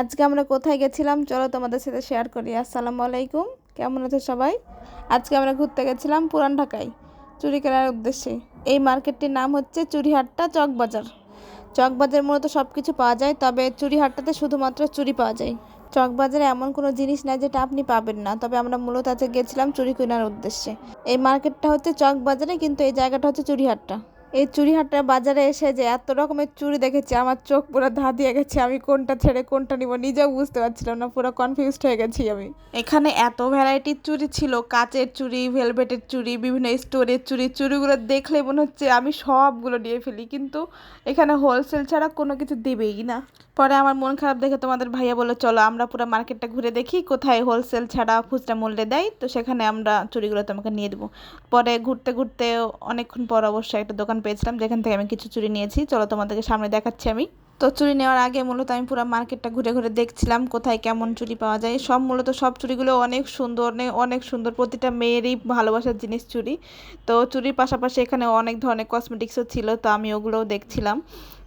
আজকে আমরা কোথায় গেছিলাম? চলো তোমাদের সাথে শেয়ার করি। আসসালামু আলাইকুম। কেমন আছো সবাই? আজকে আমরা ঘুরতে গেছিলাম পুরান ঢাকায়, চুরি কেনার উদ্দেশ্যে। এই মার্কেটটির নাম হচ্ছে চুরিহাট্টা চকবাজার চকবাজার মূলত সব কিছু পাওয়া যায়, তবে চুরিহাট্টাতে শুধুমাত্র চুরি পাওয়া যায়। চকবাজারে এমন কোনো জিনিস নাই যেটা আপনি পাবেন না, তবে আমরা মূলত আজকে গেছিলাম চুরি কেনার উদ্দেশ্যে। এই মার্কেটটা হচ্ছে চকবাজারে কিন্তু এই জায়গাটা হচ্ছে চুরিহাট্টা এই চুরিহাট্টার বাজারে এসে যে এত রকমের চুড়ি দেখেছি, আমার চোখ পুরো ধা দিয়ে গেছে, আমি কোনটা ছেড়ে কোনটা নিব নিজেও বুঝতে পারছিলাম না, পুরো কনফিউজড হয়ে গেছি আমি। এখানে এত ভ্যারাইটির চুড়ি ছিল, কাচের চুড়ি ভেলভেটের চুড়ি, বিভিন্ন স্টোরের চুড়ি, চুড়িগুলো দেখলে মনে হচ্ছে আমি সবগুলো নিয়ে ফেলি, কিন্তু এখানে হোলসেল ছাড়া কোনো কিছু দেবেই না। পরে আমার মন খারাপ দেখে তোমাদের ভাইয়া বলল, চলো আমরা পুরো মার্কেটটা ঘুরে দেখি, কোথায় হোলসেল ছাড়া খুচরা মূল্যে দেয়, তো সেখানে আমরা চুড়িগুলো তোমাকে নিয়ে দেবো। পরে ঘুরতে ঘুরতে অনেকক্ষণ পর অবশ্যই একটা দোকান পেয়েছিলাম, যেখান থেকে আমি কিছু চুরি নিয়েছি। চলো তোমাদেরকে সামনে দেখাচ্ছি আমি। তো চুরি নেওয়ার আগে মূলত আমি পুরো মার্কেটটা ঘুরে ঘুরে দেখছিলাম, কোথায় কেমন চুরি পাওয়া যায়। সব মূলত সব চুরিগুলো অনেক সুন্দর অনেক সুন্দর। প্রতিটা মেয়েরই ভালোবাসার জিনিস চুরি। তো চুরির পাশাপাশি এখানে অনেক ধরনের কসমেটিক্সও ছিল, তো আমি ওগুলোও দেখছিলাম।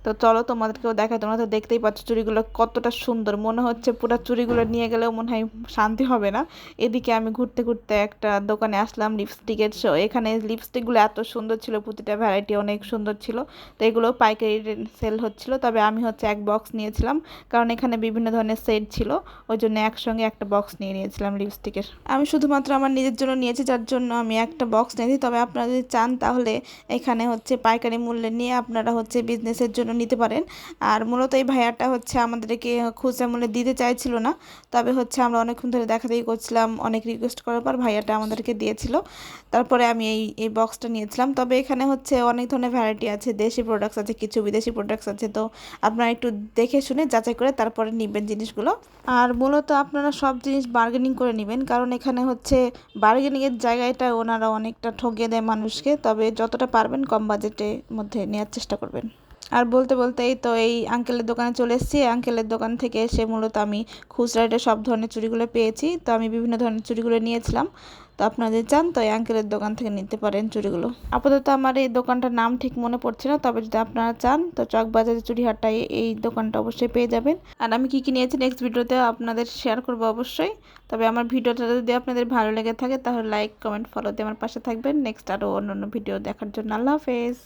তো চলো তোমাদেরকেও দেখাই, তোমরা তো দেখতেই পাচ্ছ চুড়িগুলো কতটা সুন্দর। মনে হচ্ছে পুরো চুড়িগুলো নিয়ে গেলেও মনে হয় শান্তি হবে না। এদিকে আমি ঘুরতে ঘুরতে একটা দোকানে আসলাম লিপস্টিকের শো এখানে লিপস্টিকগুলো এত সুন্দর ছিল, প্রতিটা ভ্যারাইটি অনেক সুন্দর ছিল। তো এগুলো পাইকারি সেল হচ্ছিল, তবে আমি হচ্ছে এক বক্স নিয়েছিলাম। কারণ এখানে বিভিন্ন ধরনের সেট ছিল, ওই জন্য একসঙ্গে একটা বক্স নিয়ে নিয়েছিলাম লিপস্টিকের আমি শুধুমাত্র আমার নিজের জন্য নিয়েছি, যার জন্য আমি একটা বক্স নিয়েছি। তবে আপনারা যদি চান তাহলে এখানে হচ্ছে পাইকারি মূল্যে নিয়ে আপনারা হচ্ছে বিজনেসের জন্য নিতে পারেন। আর মূলত এই ভাইয়াটা হচ্ছে আমাদেরকে খুচরা মূল্যে দিতে চাইছিল না। তবে হচ্ছে আমরা অনেকক্ষণ ধরে দেখা দেখাদেখি করছিলাম, অনেক রিকোয়েস্ট করার পর ভাইয়াটা আমাদেরকে দিয়েছিল। তারপরে আমি এই এই বক্সটা নিয়েছিলাম। তবে এখানে হচ্ছে অনেক ধরনের ভ্যারাইটি আছে। দেশি প্রোডাক্টস আছে, কিছু বিদেশি প্রোডাক্টস আছে। তো আপনারা একটু দেখে শুনে যাচাই করে তারপরে নেবেন জিনিসগুলো। আর মূলত আপনারা সব জিনিস বার্গেনিং করে নেবেন। কারণ এখানে হচ্ছে বার্গেনিংয়ের জায়গাটা ওনারা অনেকটা ঠকিয়ে দেয় মানুষকে। তবে যতটা পারবেন কম বাজেটের মধ্যে নেওয়ার চেষ্টা করবেন। আর বলতে বলতেই তো এই আঙ্কেলের দোকানে চলে এসেছি। আঙ্কেলের দোকান থেকে এসে মূলত আমি খুচরা রেটে সব ধরনের চুড়িগুলো পেয়েছি। তো আমি বিভিন্ন ধরনের চুড়িগুলো নিয়েছিলাম। তো আপনাদের চান তো এই আঙ্কেলের দোকান থেকে নিতে পারেন চুড়িগুলো। আপাতত আমার এই দোকানটার নাম ঠিক মনে পড়ছে না, তবে যদি আপনারা চান তো চকবাজারের চুড়িহাটটায় এই দোকানটা অবশ্যই পেয়ে যাবেন। আর আমি কী কী নিয়েছি নেক্সট ভিডিওতে আপনাদের শেয়ার করব অবশ্যই। তবে আমার ভিডিওটা যদি আপনাদের ভালো লেগে থাকে তাহলে লাইক কমেন্ট ফলো দিয়ে আমার পাশে থাকবেন। নেক্সট আরও অন্য অন্য ভিডিও দেখার জন্য। আল্লাহ হাফেজ।